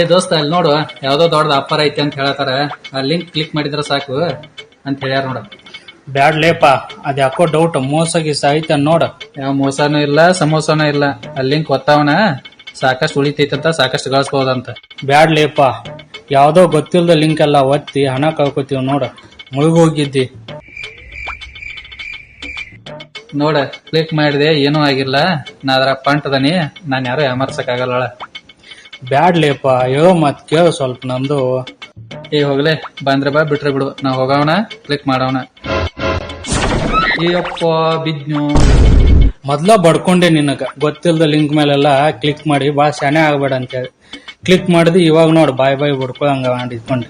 ಏ ದೋಸ್ತ ಅಲ್ಲಿ ನೋಡು ಯಾವ್ದೋ ದೊಡ್ಡದ ಆಫರ್ ಐತಿ ಅಂತ ಹೇಳತ್ತಾರ. ಆ ಲಿಂಕ್ ಕ್ಲಿಕ್ ಮಾಡಿದ್ರೆ ಸಾಕು ಅಂತ ಹೇಳ್ಯಾರ ನೋಡು. ಬ್ಯಾಡ್ಲೇಪ ಅದ್ ಯಾಕೋ ಡೌಟ್ ಮೋಸ ಗೀಸ ಐತೆ ನೋಡ. ಯಾವ ಮೋಸನೂ ಇಲ್ಲ ಸಮೋಸನೂ ಇಲ್ಲ. ಆ ಲಿಂಕ್ ಒತ್ತಾವನ ಸಾಕಷ್ಟು ಉಳಿತೈತಂತ ಸಾಕಷ್ಟು ಗಳಿಸ್ಬೋದಂತ. ಬ್ಯಾಡ್ಲೇಪ ಯಾವ್ದೋ ಗೊತ್ತಿಲ್ಲದ ಲಿಂಕ್ ಎಲ್ಲ ಒತ್ತಿ ಹಣ ಕಳ್ಕೊತೀವ್ ನೋಡ. ಮುಳುಗೋಗಿದ್ದಿ. ನೋಡ ಕ್ಲಿಕ್ ಮಾಡಿದೆ ಏನೂ ಆಗಿಲ್ಲ. ನಾ ಅದರ ಪಂಟದನಿ ನಾನು ಯಾರು ಯಾಮರ್ಸಕ್ಕಾಗಲ್ಲ ಬ್ಯಾಡ್ಲಿಯಪ್ಪ ಯೋ ಮತ್ ಕೇಳ ಸ್ವಲ್ಪ ನಂದು ಏ, ಹೋಗ್ಲೆ. ಬಂದ್ರೆ ಬಾ, ಬಿಟ್ರೆ ಬಿಡು. ನಾ ಹೋಗವನ ಕ್ಲಿಕ್ ಮಾಡವನ. ಏಯಪ್ಪ, ಬಿದ್ನು. ಮೊದ್ಲ ಬಡ್ಕೊಂಡೆ ನಿನಗ. ಗೊತ್ತಿಲ್ಲದ ಲಿಂಕ್ ಮೇಲೆಲ್ಲ ಕ್ಲಿಕ್ ಮಾಡಿ, ಬಾ ಶಾನೆ ಆಗ್ಬೇಡ ಅಂತೇಳಿ ಕ್ಲಿಕ್ ಮಾಡಿದ್ವಿ ಇವಾಗ ನೋಡಿ, ಬಾಯ್ ಬಾಯ್ ಬಡ್ಕೊಳಂಗ ಇಟ್ಕೊಂಡೆ.